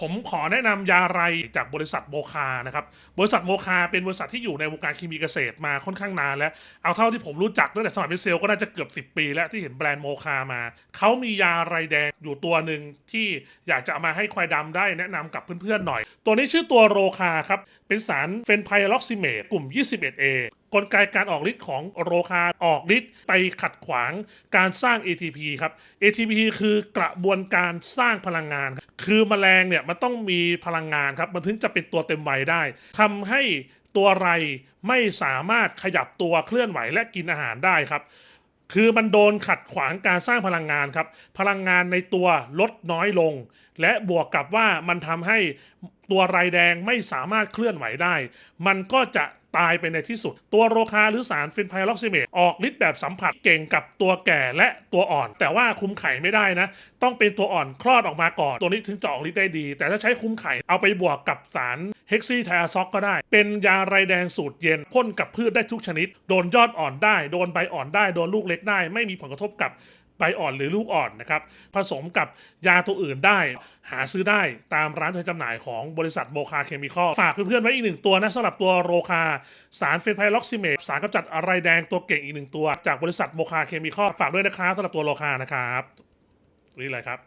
ผมขอแนะนำยาไรจากบริษัทโมคานะครับ บริษัทโมคาเป็นบริษัทที่อยู่ในวงการเคมีเกษตรมาค่อนข้างนานแล้ว เอาเท่าที่ผมรู้จักตั้งแต่สมัยเป็นเซลล์ก็น่าจะเกือบ 10 ปีแล้วที่เห็นแบรนด์โมคามา เขามียาไรแดงอยู่ตัวหนึ่งที่อยากจะเอามาให้ควายดำได้แนะนำกับเพื่อนๆหน่อย ตัวนี้ชื่อตัวโรคาครับ เป็นสารเฟนไพล็อกซิเมตกลุ่ม 21A กลไกการออกฤทธิ์ของโรคาออกฤทธิ์ไปขัดขวางการสร้าง ATP ครับ ATP คือกระบวนการสร้างพลังงาน คือแมลงเนี่ยมันต้องมีพลังงานครับ มันถึงจะเป็นตัวเต็มวัยได้ทำให้ตัวไรไม่สามารถขยับตัวเคลื่อนไหวและกินอาหารได้ครับคือมันโดนขัดขวางการสร้างพลังงานครับ พลังงานในตัวลดน้อยลง และบวกกับว่ามันทำให้ ตัวไรแดงไม่สามารถเคลื่อนไหวได้ มันก็จะตายไปในที่สุด ตัวโรคาหรือสารฟินไพล็อกซิเมตออกฤทธิ์แบบสัมผัสเก่งกับตัวแก่และตัวอ่อน แต่ว่าคุมไข่ไม่ได้นะ ต้องเป็นตัวอ่อนคลอดออกมาก่อน ตัวนี้ถึงจะออกฤทธิ์ได้ดี แต่ถ้าใช้คุมไข่เอาไปบวกกับสารเฮกซี่ไทอาซอกก็ได้ เป็นยาไรแดงสูตรเย็นพ่นกับพืชได้ทุกชนิด โดนยอดอ่อนได้ โดนใบอ่อนได้ โดนลูกเล็กได้ ไม่มีผลกระทบกับ ใบอ่อนหรือลูกอ่อนนะครับผสมกับยาตัวอื่นได้ หาซื้อได้ตามร้านจำหน่ายของบริษัทโมคาเคมีคอลฝากเพื่อนๆไว้อีกหนึ่งตัวนะสำหรับตัวโรคาสารเฟนไพล็อกซิเมตสารกำจัดอะไรแดงตัวเก่งอีกหนึ่งตัว จากบริษัทโมคาเคมีคอลฝากด้วยนะครับสำหรับตัวโรคานะครับนี่เลยครับ